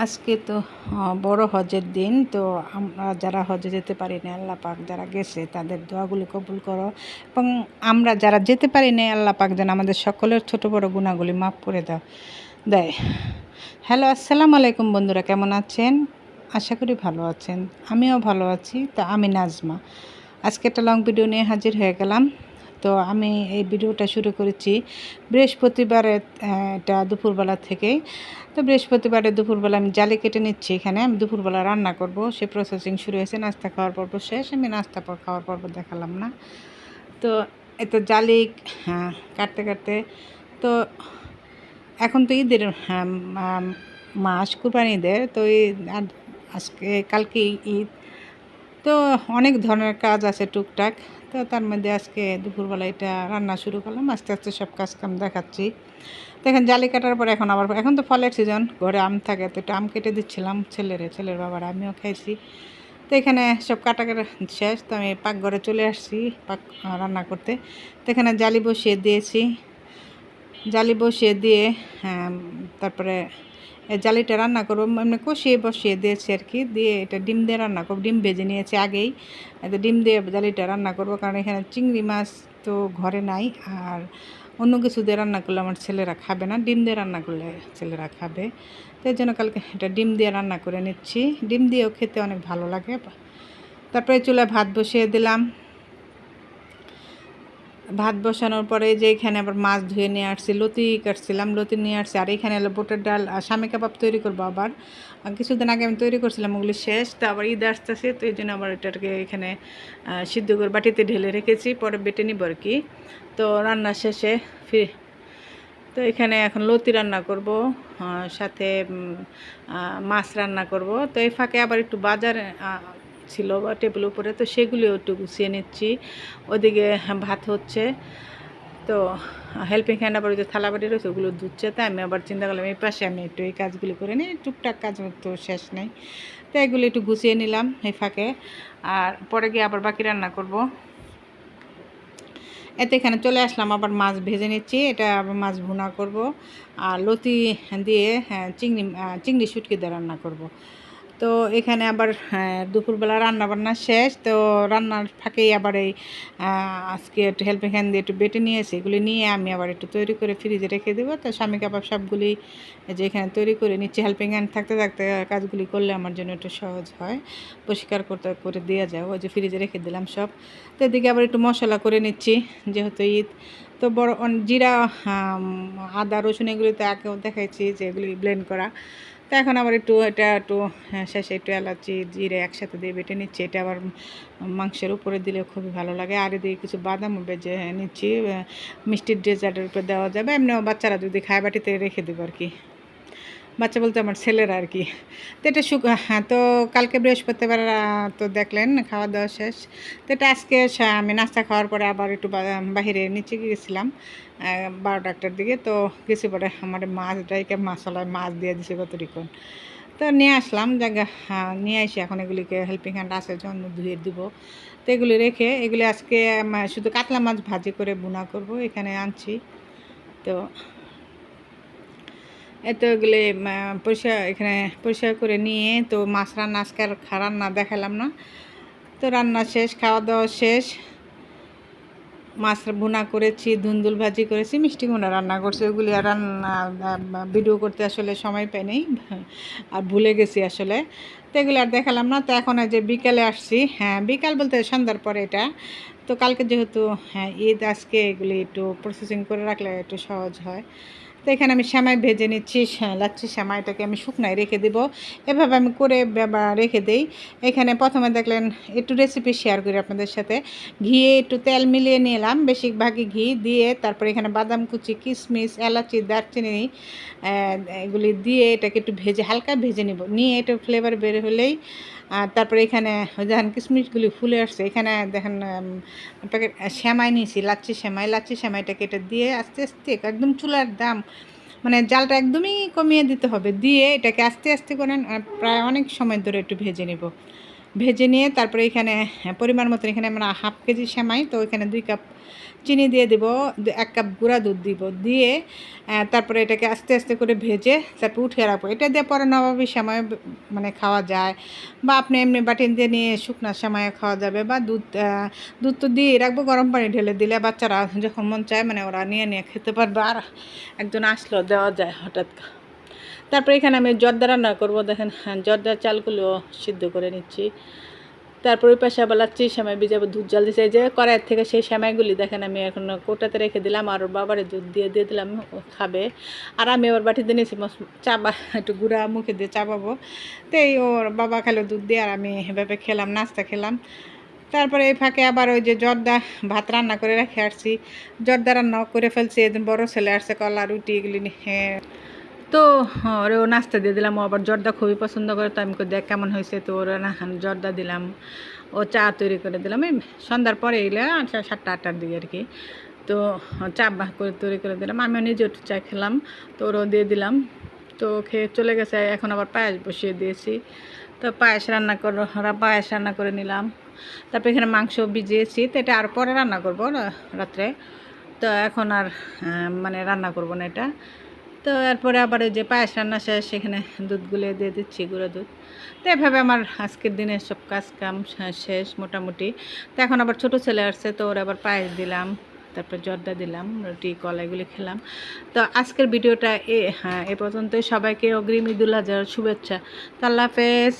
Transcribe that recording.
আজকে তো বড় হজের দিন, তো আমরা যারা হজে যেতে পারি না আল্লাহ পাক যারা গেছে, তাদের দোয়াগুলি কবুল করো। এবং আমরা যারা যেতে পারি না আল্লাহ পাক যেন আমাদের সকলের ছোট বড় গুণাগুলি মাফ করে দাও। দেয়। হ্যালো, আসসালামু আলাইকুম বন্ধুরা, কেমন আছেন? আশা করি ভালো আছেন। আমিও ভালো আছি, তা আমি নাজমা। আজকে একটা লং ভিডিও নিয়ে হাজির হয়ে গেলাম। তো আমি এই ভিডিওটা শুরু করেছি বৃহস্পতিবারে এটা দুপুরবেলা থেকে তো বৃহস্পতিবারে দুপুরবেলা আমি জালি কেটে নিচ্ছি এখানে। আমি দুপুরবেলা রান্না করব সে প্রসেসিং শুরু হয়েছে নাস্তা খাওয়ার পর্ব শেষ। আমি নাস্তা খাওয়ার পর্ব দেখালাম না। তো এত জালি হ্যাঁ কাটতে কাটতে। তো এখন তো ঈদের হ্যাঁ, মাস কুরবানি ঈদের তো আর- আজকে কালকে ঈদ। তো অনেক ধরনের কাজ আছে টুকটাক। তো তার মধ্যে আজকে দুপুরবেলা এটা রান্না শুরু করলাম, আস্তে আস্তে সব কাজ কাম দেখাচ্ছি। তো এখন জালি কাটার পর এখন আবার, এখন তো ফলের সিজন ঘরে আম থাকে তো একটু আম কেটে দিচ্ছিলাম ছেলেরে, ছেলের বাবার আমিও খাইছি। তো এখানে সব কাটা কাটা শেষ, তো আমি পাকঘরে চলে আসছি পাক, রান্না করতে। তো এখানে জালি বসিয়ে দিয়েছি। জালি বসিয়ে দিয়ে হ্যাঁ, তারপরে জালিটা রান্না করব। এমনি কষিয়ে বসিয়ে দিয়েছি আর কি দিয়ে এটা ডিম দিয়ে রান্না করব। ডিম ভেজে নিয়েছি আগেই। ডিম দিয়ে জালিটা রান্না করব কারণ এখানে চিংড়ি মাছ তো ঘরে নাই। আর অন্য কিছু দিয়ে রান্না করলে আমার ছেলেরা খাবে না ডিম দিয়ে রান্না করলে ছেলেরা খাবে। তো এই জন্য কালকে এটা ডিম দিয়ে রান্না করে নিচ্ছি। ডিম দিয়েও খেতে অনেক ভালো লাগে। তারপরে চুলায় ভাত বসিয়ে দিলাম। ভাত বসানোর পরে যে এখানে আবার মাছ ধুয়ে নিয়ে আসছি, লতি কাটছিলাম, লতি নিয়ে আসছি। আর এখানে হলো বুটের ডাল আর স্বামী কাবাব তৈরি করব আবার। কিছুদিন আগে আমি তৈরি করছিলাম, ওগুলি শেষ। তো আবার ঈদ আসতেছে, তো এই জন্য আবার এটাকে এখানে সিদ্ধ করে বাটিতে ঢেলে রেখেছি, পরে বেটে নিব আর কি। তো রান্না শেষে ফিরে তো এখানে এখন লতি রান্না করব সাথে মাছ রান্না করব। তো এই ফাঁকে আবার একটু বাজার ছিল বা টেবিল উপরে তো সেগুলিও একটু গুছিয়ে নিচ্ছি। ওদিকে ভাত হচ্ছে তো হেল্পিং হ্যান্ড আবার ওই যে থালা বাটি রয়েছে ওগুলো ধুচ্ছে। তাই আমি আবার চিন্তা করলাম এই পাশে আমি একটু এই কাজগুলি করে নিই টুকটাক কাজ তো শেষ নেই। তো এগুলো একটু গুছিয়ে নিলাম এই ফাঁকে। আর পরে গিয়ে আবার বাকি রান্না করব। এতে এখানে চলে আসলাম আবার মাছ ভেজে নিচ্ছি এটা আবার মাছ ভুনা করব। আর লতি দিয়ে হ্যাঁ, চিংড়ি চিংড়ি শুটকি দিয়ে রান্না করব। তো এখানে আবার হ্যাঁ, দুপুরবেলা রান্না বান্না শেষ। তো রান্নার ফাঁকেই আবার এই আজকে একটু হেল্পিং হ্যান্ড দিয়ে একটু বেটে নিয়েছি এগুলি নিয়ে আমি আবার একটু তৈরি করে ফ্রিজে রেখে দেবো। তো স্বামী কাবাব সবগুলি যে এখানে তৈরি করে নিচ্ছি। হেল্পিং হ্যান্ড থাকতে থাকতে কাজগুলি করলে আমার জন্য একটু সহজ হয়। পরিষ্কার করতে করে দেওয়া যায়। ওই যে ফ্রিজে রেখে দিলাম সব। তো এদিকে আবার একটু মশলা করে নিচ্ছি যেহেতু ঈদ। তো বড় জিরা আদা রসুন এগুলি তো আগেও দেখাইছি যে এগুলি ব্লেন্ড করা। তো এখন আবার একটু এটা একটু হ্যাঁ, শেষে একটু এলাচি জিরে একসাথে দিয়ে বেটে নিচ্ছি। এটা আবার মাংসের উপরে দিলে খুবই ভালো লাগে। আর এদিকে কিছু বাদাম বেজে নিচ্ছি। মিষ্টির ডেজার্টের উপরে দেওয়া যাবে। এমনিও বাচ্চারা যদি খায় বাটিতে রেখে দেবো আর কি। বাচ্চা বলতে আমার ছেলেরা আর কি। তো এটা শুক হ্যাঁ তো কালকে বৃহস্পতিবার তো দেখলেন খাওয়া দাওয়া শেষ। তো এটা আজকে আমি নাস্তা খাওয়ার পরে আবার একটু বাহিরে নিচে গিয়েছিলাম। বারোটা একটার দিকে তো গেছি পরে আমার মাছ ডাইকে মশলায় মাছ দিয়ে দিছে কতটুকুন তো নিয়ে আসলাম জায়গা হ্যাঁ, নিয়ে আসি এখন এগুলিকে হেল্পিং হ্যান্ড আছে জন্য ধুয়ে দিব। তো এগুলি রেখে এগুলি আজকে শুধু কাতলা মাছ ভাজি করে বুনা করব এখানে আনছি। তো এত এগুলি পরিষ্কার এখানে পরিষ্কার করে নিয়ে তো মাছ রান্না আজকে আর রান্না দেখালাম না। তো রান্না শেষ খাওয়া দাওয়া শেষ। মাছ ভুনা করেছি, ধুন্দুল ভাজি করেছি, মিষ্টি কুমড়া রান্না করছি। ওগুলি আর রান্না ভিডিও করতে আসলে সময় পাই নেই, আর ভুলে গেছি আসলে। তো এগুলি আর দেখালাম না। তো এখন যে বিকালে আসছি। হ্যাঁ বিকাল বলতে সন্ধ্যার পরে এটা। তো কালকে যেহেতু হ্যাঁ ঈদ, আজকে এগুলি একটু প্রসেসিং করে রাখলে একটু সহজ হয়। তো এখানে আমি সেমাই ভেজে নিচ্ছি লাচ্ছি সেমাইটাকে আমি শুকনায় রেখে দেব। এভাবে আমি করে রেখে দেই। এখানে প্রথমে দেখলেন একটু রেসিপি শেয়ার করি আপনাদের সাথে। ঘিয়ে একটু তেল মিলিয়ে নিলাম, বেশিরভাগই ঘি দিয়ে তারপরে এখানে বাদাম কুচি, কিশমিশ, এলাচি, দারচিনি এগুলি দিয়ে এটাকে একটু ভেজে, হালকা ভেজে নিব। নিয়ে একটু ফ্লেভার বের হলেই, আর তারপরে এখানে দেখেন কিশমিশগুলি ফুলে আসছে, এখানে দেখেন প্যাকেট শ্যামাই নিয়েছি, লাচ্ছি শ্যামাই লাচ্ছি সেমাইটাকে এটা দিয়ে আস্তে আস্তে, একদম চুলার দাম মানে জালটা একদমই কমিয়ে দিতে হবে। দিয়ে এটাকে আস্তে আস্তে করে প্রায় অনেক সময় ধরে একটু ভেজে নেব। ভেজে নিয়ে তারপরে এখানে হ্যাঁ, পরিমাণ মতন এখানে আমরা হাফ কেজি সেমাই তো এখানে দুই কাপ চিনি দিয়ে দিব এক কাপ গুঁড়া দুধ দিব দিয়ে তারপরে এটাকে আস্তে আস্তে করে ভেজে তারপর উঠিয়ে রাখব। এটা দিয়ে পরে নবাবী সময় মানে খাওয়া যায় বা আপনি এমনি বাটিন দিয়ে নিয়ে শুকনা সময়ে খাওয়া যাবে বা দুধ দুধ তো দিয়ে রাখব গরম পানি ঢেলে দিলে বাচ্চারা যখন মন চায় মানে ওরা নিয়ে নিয়ে খেতে পারবে। আর একজন আসলো দেওয়া যায় হঠাৎ। তারপরে এখানে আমি জর্দা রান্না করব দেখেন হ্যাঁ, জর্দার চালগুলো সিদ্ধ করে নিচ্ছি। তারপর ওই পাশে আবার লাচ্ছি সেমাই ভিজাবো দুধ জল দিচ্ছে যে কড়াইয়ের থেকে সেই সেমাইগুলি দেখেন আমি এখন কোটাতে রেখে দিলাম আর ওর বাবারে দুধ দিয়ে দিয়ে দিলাম খাবে। আর আমি ওর বাটিতে নিয়েছি চাবা একটু গুঁড়া মুখে দিয়ে চাপাবো তো এই ওর বাবা খেলো দুধ দিয়ে আর আমি এভাবে খেলাম নাস্তা খেলাম। তারপরে এই ফাঁকে আবার ওই যে জর্দা ভাত রান্না করে রেখে আসছি। জর্দা রান্নাও করে ফেলছি এদিন বড় ছেলে আসছে কলা রুটি এগুলি নিয়ে। তো ওরেও নাস্তা দিয়ে দিলাম, ও আবার জর্দা খুবই পছন্দ করে, তো আমি দেখ কেমন হয়েছে, তো ওরা না জর্দা দিলাম, ও চা তৈরি করে দিলাম সন্ধ্যার পরে এলে সাতটা, আটটার দিকে আর কি, তো চা বাহ করে তৈরি করে দিলাম, আমিও নিজে একটু চা খেলাম, তো ওরও দিয়ে দিলাম, তো খেয়ে চলে গেছে, এখন আবার পায়েস বসিয়ে দিয়েছি, তো পায়েস রান্না করে পায়েস রান্না করে নিলাম, তারপর এখানে মাংস ভিজিয়েছি, তো এটা আর পরে রান্না করব রাত্রে, তো এখন আর মানে রান্না করব না এটা তো এরপরে আবার ওই যে পায়েস রান্না শেষ, সেখানে দুধ গুলিয়ে দিয়ে দিচ্ছি, গুঁড়ো দুধ। তো এভাবে আমার আজকের দিনে সব কাজ কাম শেষ মোটামুটি। তো এখন আবার ছোট ছেলে আসছে, তো ওর আবার পায়েস দিলাম, তারপর জর্দা দিলাম, রুটি, কলা এগুলি খেলাম। তো আজকের ভিডিওটা এ হ্যাঁ এ পর্যন্তই। সবাইকে অগ্রিম ঈদুল আজহার শুভেচ্ছা। তো আল্লাহ হাফেজ।